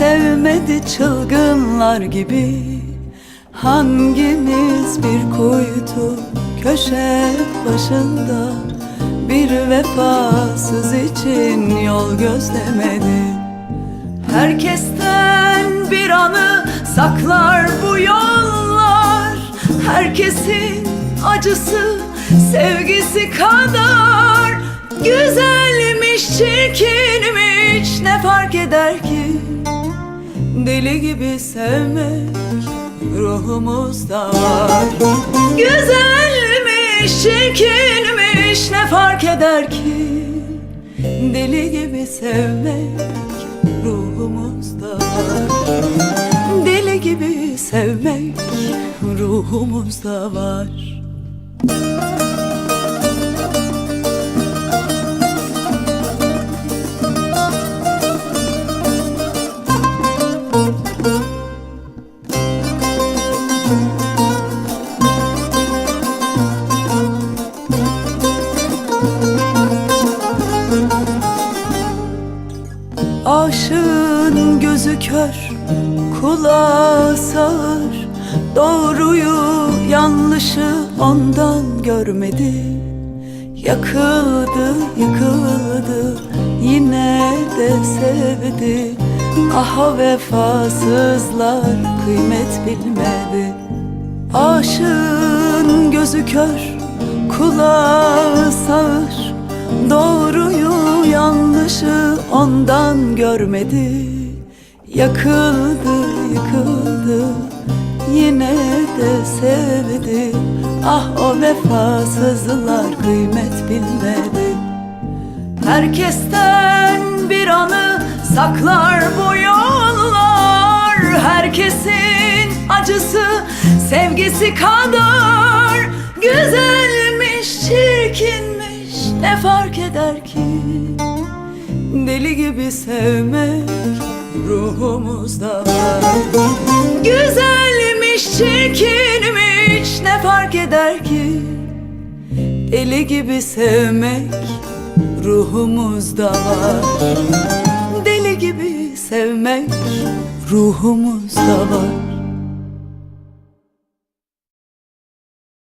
sevmedi çılgınlar gibi. Hangimiz bir kuytu köşe başında Bir vefasız için yol gözlemedi Herkesten bir anı saklar bu yollar. Herkesin acısı sevgisi kadar. Güzelmiş çirkinmiş ne fark eder ki Deli gibi sevmek ruhumuzda. Var Güzelmiş çirkinmiş ne fark eder ki? Deli gibi sevmek ruhumuzda. Var Deli gibi sevmek ruhumuzda var kör, kulağı sağır Doğruyu yanlışı ondan görmedi. Yakıldı, yıkıldı, yine de sevdi. Aha vefasızlar kıymet bilmedi. Aşığın gözü kör, kulağı sağır. Doğruyu yanlışı ondan görmedi Yakıldı yıkıldı yine de sevdi. Ah o vefasızlar kıymet bilmedi. Herkesten bir anı saklar bu yollar. Herkesin acısı sevgisi kadar. Güzelmiş çirkinmiş ne fark eder ki? Deli gibi sevmek ruhumuzda. Var Güzelmiş çirkinmiş ne fark eder ki? Deli gibi sevmek ruhumuzda var. Deli gibi sevmek ruhumuzda var